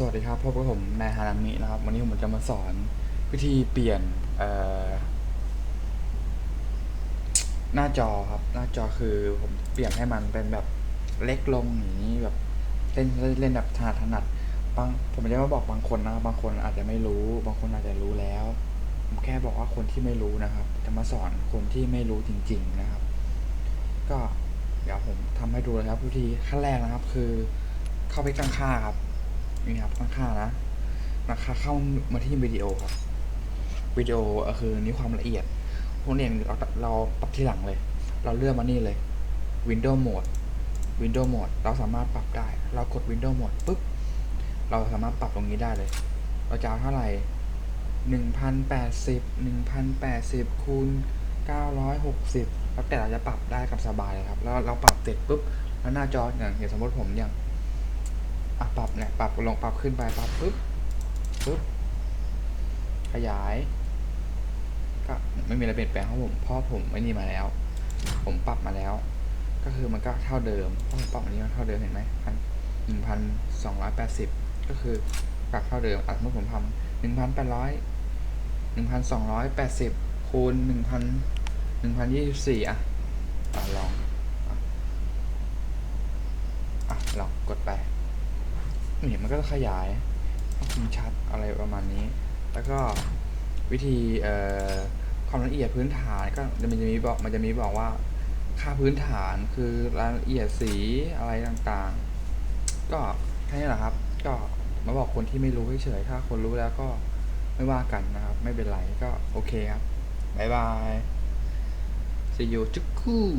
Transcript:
สวัสดีครับพบกับผมนายฮานามินะครับ วันนี้ผมจะมาสอนวิธีเปลี่ยนหน้าจอครับ หน้าจอคือผมเปลี่ยนให้มันเป็นแบบเล็กลงอย่างนี้แบบเล่นเล่นแบบถนัดถนัดบางผมจะมาบอกบางคนนะครับบางคนอาจจะไม่รู้ บางคนอาจจะรู้แล้ว ผมแค่บอกว่าคนที่ไม่รู้นะครับ จะมาสอนคนที่ไม่รู้จริง ๆนะครับ ก็เดี๋ยวผมทำให้ดูเลยครับวิธีขั้นแรกนะครับ คือเข้าไปตั้งค่าครับ นี่ครับตั้งค่านะราคาเข้ามาที่วิดีโอครับวิดีโอคือนี่ความละเอียดพวกนี้เราเราปรับที่หลังเลย เราเลือกมานี่เลย Windows Mode Windows Mode เราสามารถปรับได้ เรากด Windows Mode ปุ๊บเราสามารถปรับตรงนี้ได้เลย เราจะเอาเท่าไหร่หนึ่งพันแปดสิบหนึ่งพันแปดสิบคูณเก้าร้อยหกสิบแล้วแต่เราจะปรับได้กับสบายเลยครับ แล้วเราปรับเสร็จปุ๊บ แล้วหน้าจออย่างอย่างสมมติผมอย่าง อะปรับเนี่ยปรับลงปรับขึ้นไปปรับปุ๊บปุ๊บขยาย ก็ไม่มีอะไรเปลี่ยนแปลงเพราะผมเพราะผมไม่นี่มาแล้ว ผมปรับมาแล้ว ก็คือมันก็เท่าเดิมเพราะผมปรับอันนี้มันเท่าเดิมเห็นไหมพันหนึ่งพันสองร้อยแปดสิบก็คือปรับเท่าเดิมอะเมื่อผมทำหนึ่งพันแปดร้อยหนึ่งพันสองร้อยแปดสิบคูณหนึ่งพันหนึ่งพันยี่สิบสี่อะลองอะลองกดไป นี่มันก็จะขยายให้คมชัดอะไรประมาณนี้ แล้วก็วิธีความละเอียดพื้นฐานก็มันจะมีบอกมันจะมีบอกว่าค่าพื้นฐานคือรายละเอียดสีอะไรต่างๆ ก็แค่นี้แหละครับ ก็มาบอกคนที่ไม่รู้เฉยๆถ้าคนรู้แล้วก็ไม่ว่ากันนะครับ ไม่เป็นไรก็โอเคครับ บ๊ายบาย see you จุกคู่